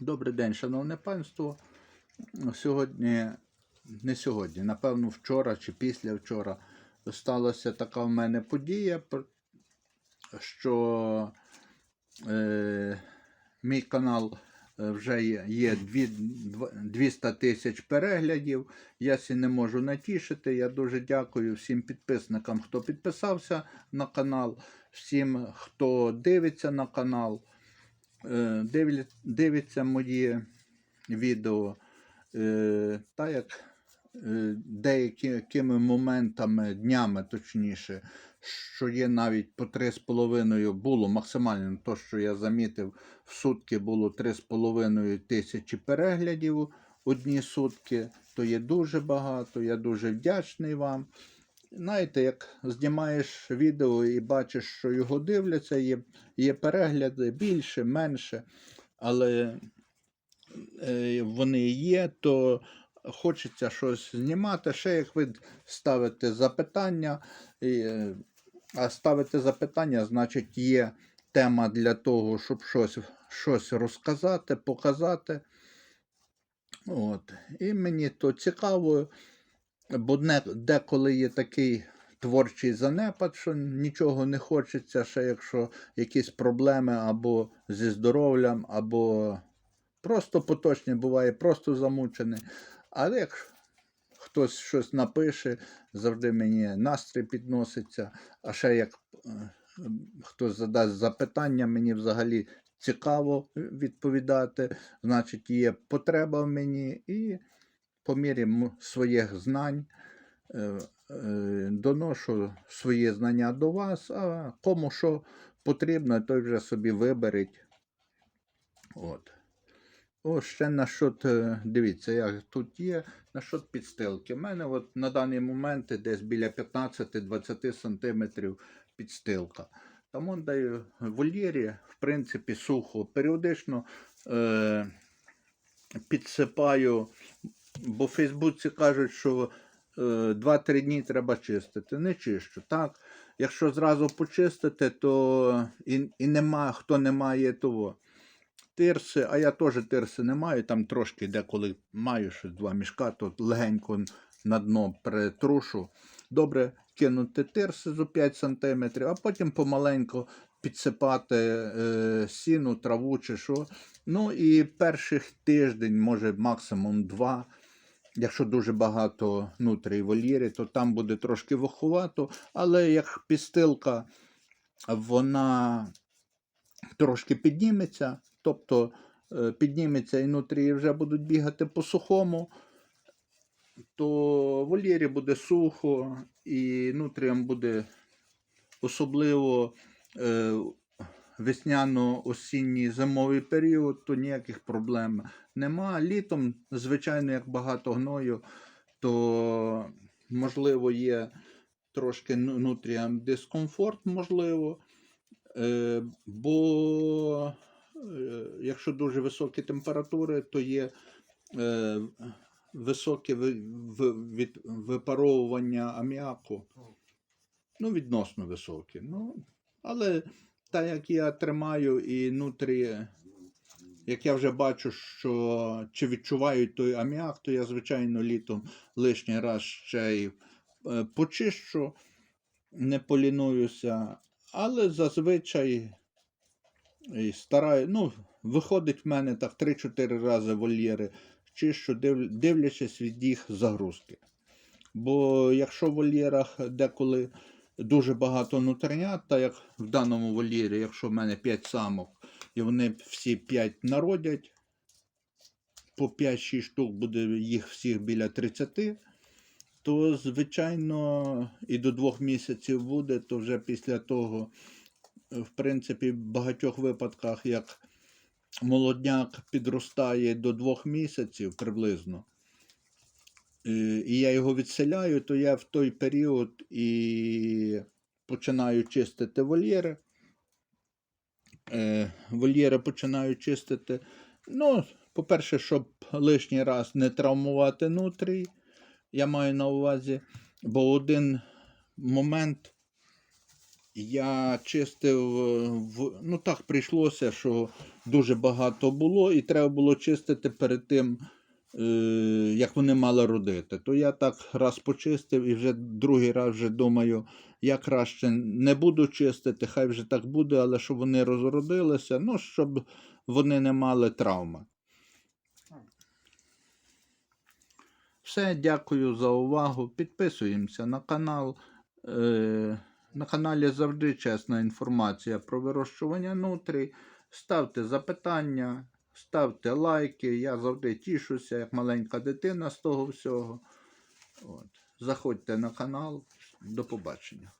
Добрий день, шановне панство. Сьогодні, не сьогодні, напевно, вчора чи після вчора сталася така в мене подія, що е, мій канал е, вже є, є 200 тисяч переглядів. Я сі не можу натішити. Я дуже дякую всім підписникам, хто підписався на канал, всім, хто дивиться на канал дивиться мої відео, е, та як е, деякими моментами, днями точніше, що є навіть по 3,5 було максимально, то, що я замітив, в сутки було 3,5 тисячі переглядів одні сутки, то є дуже багато. Я дуже вдячний вам. Знаєте, як знімаєш відео і бачиш, що його дивляться, є, є перегляди більше, менше, але е, вони є, то хочеться щось знімати. Ще як ви ставите запитання, е, а ставите запитання, значить, є тема для того, щоб щось, щось розказати, показати. От. І мені то цікаво, бо не, деколи є такий творчий занепад, що нічого не хочеться, ще якщо якісь проблеми або зі здоров'ям, або просто поточні буває, просто замучений. Але як хтось щось напише, завжди мені настрій підноситься. А ще як е, хтось задасть запитання, мені взагалі цікаво відповідати, значить, є потреба в мені, і по мірі своїх знань е, е, доношу свої знання до вас, а кому що потрібно, той вже собі виберіть. От. О, ще насчет, е, дивіться, як тут є, насчет підстилки. У мене от на даний момент десь біля 15-20 см підстилка. Там он даю вольєрі, в принципі, сухо. Періодично е, підсипаю, бо в Фейсбуці кажуть, що е, 2-3 дні треба чистити. Не чищу. Так, якщо зразу почистити, то і, і нема, хто не має того тирси, а я теж тирси не маю, там трошки деколи маю щось два мішка, то легенько на дно притрушу. Добре кинути тирси за 5 см, а потім помаленьку підсипати е, сіну, траву чи що. Ну і перших тиждень, може максимум два. Якщо дуже багато нутрій вольєрі, то там буде трошки вуховато, але як пістилка, вона трошки підніметься, тобто е, підніметься і нутрії вже будуть бігати по сухому, то вольєрі буде сухо і нутріям буде особливо е, весняно-осінній зимовий період, то ніяких проблем нема. Літом, звичайно, як багато гною, то можливо є трошки ну- дискомфорт, можливо. Е, бо е, якщо дуже високі температури, то є е, високе випаровування аміаку. Ну, відносно високі. Ну, але так як я тримаю і нутрі, як я вже бачу, що чи відчувають той аміак, то я, звичайно, літом лишній раз ще й е, почищу, не полінуюся, але зазвичай і стараю, ну, виходить в мене так 3-4 рази вольєри чищу, див- дивлячись від їх загрузки. Бо якщо в вольєрах деколи дуже багато нутринят, та як в даному вольєрі, якщо в мене 5 самок, і вони всі 5 народять, по 5-6 штук буде їх всіх біля 30, то, звичайно, і до 2 місяців буде, то вже після того, в принципі, в багатьох випадках, як молодняк підростає до 2 місяців приблизно, і я його відселяю, то я в той період і починаю чистити вольєри. Е, Вольєри починаю чистити. Ну, по-перше, щоб лишній раз не травмувати нутрій, я маю на увазі, бо один момент я чистив, е, ну так прийшлося, що дуже багато було, і треба було чистити перед тим, е, як вони мали родити. То я так раз почистив і вже другий раз вже думаю, я краще не буду чистити, хай вже так буде, але щоб вони розродилися, ну, щоб вони не мали травми. Все, дякую за увагу. Підписуємося на канал. Е, на каналі завжди чесна інформація про вирощування нутрій. Ставте запитання, ставте лайки. Я завжди тішуся, як маленька дитина з того всього. От. Заходьте на канал. До побачення.